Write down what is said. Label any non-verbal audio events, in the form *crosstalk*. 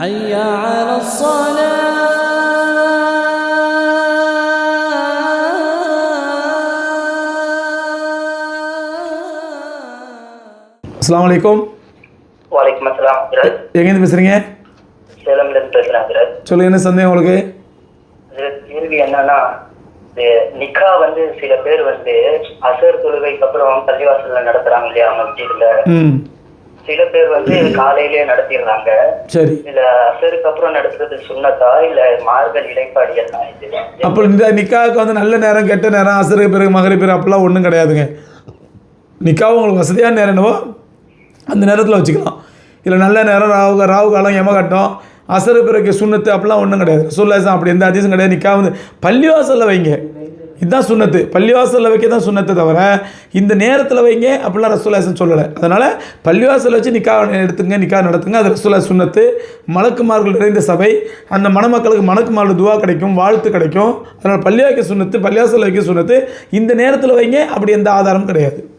حي على الصلاة அஸ்ஸலாமு அலைக்கும் வலைக்கம் அஸ்லாம் ஹஜரத் எங்கேருந்து பேசுகிறீங்க சேலம்ல இருந்து பேசுறேன் ஹஜரத் சொல்லுங்க என்ன சந்தேகம் உங்களுக்கு ஹஜரத் கேள்வி என்னன்னா இது நிக்கா வந்து சில பேர் வந்து அசர் தொழுகைக்கு அப்புறம் பள்ளிவாசல்ல நடத்துறாங்க இல்லையா மஸ்ஜித்ல ம் சில பேர் வந்து *clears throat* காலையிலேயே நடத்திடுறாங்க. சரி. இல்ல அசருக்கு அப்புறம் நடத்துறது சுண்ணத்தா? இல்ல மார்கல் இடைப்பாடியல் தான் இது அப்போ இந்த நிக்காவுக்கு வந்து நல்ல நேரம் கெட்ட நேரம் அசருக்கு பிறகு மகரி பிறகு அப்படிலாம் ஒன்றும் கிடையாதுங்க. நிக்காவும் உங்களுக்கு வசதியான நேரம் என்னவோ அந்த நேரத்தில் வச்சுக்கலாம். இல்லை நல்ல நேரம் ராவு ராவு காலம் எமகட்டம் அசரு பிறகு சுண்ணத்து அப்படிலாம் ஒன்றும் கிடையாது. சுல்லாசம் அப்படி எந்த அதிசயம் கிடையாது. நிக்கா வந்து பள்ளிவாசலில் வைங்க. இதுதான் சுண்ணத்து. பள்ளிவாசலில் வைக்க தான் சுண்ணத்தை தவிர இந்த நேரத்தில் வைங்க அப்படிலாம் ரசூலாசன் சொல்லலை. அதனால் பள்ளிவாசலில் வச்சு நிக்கா எடுத்துங்க நிக்கா நடத்துங்க. அது ரசூலா சுண்ணத்து. மலக்குமார்கள் நிறைந்த சபை. அந்த மணமக்களுக்கு மணக்குமார்கள் துவா கிடைக்கும் வாழ்த்து கிடைக்கும். அதனால் பள்ளி வைக்க சுண்ணத்து பள்ளிவாசலில் வைக்க சுண்ணத்து. இந்த நேரத்தில் வைங்க அப்படி எந்த ஆதாரமும் கிடையாது.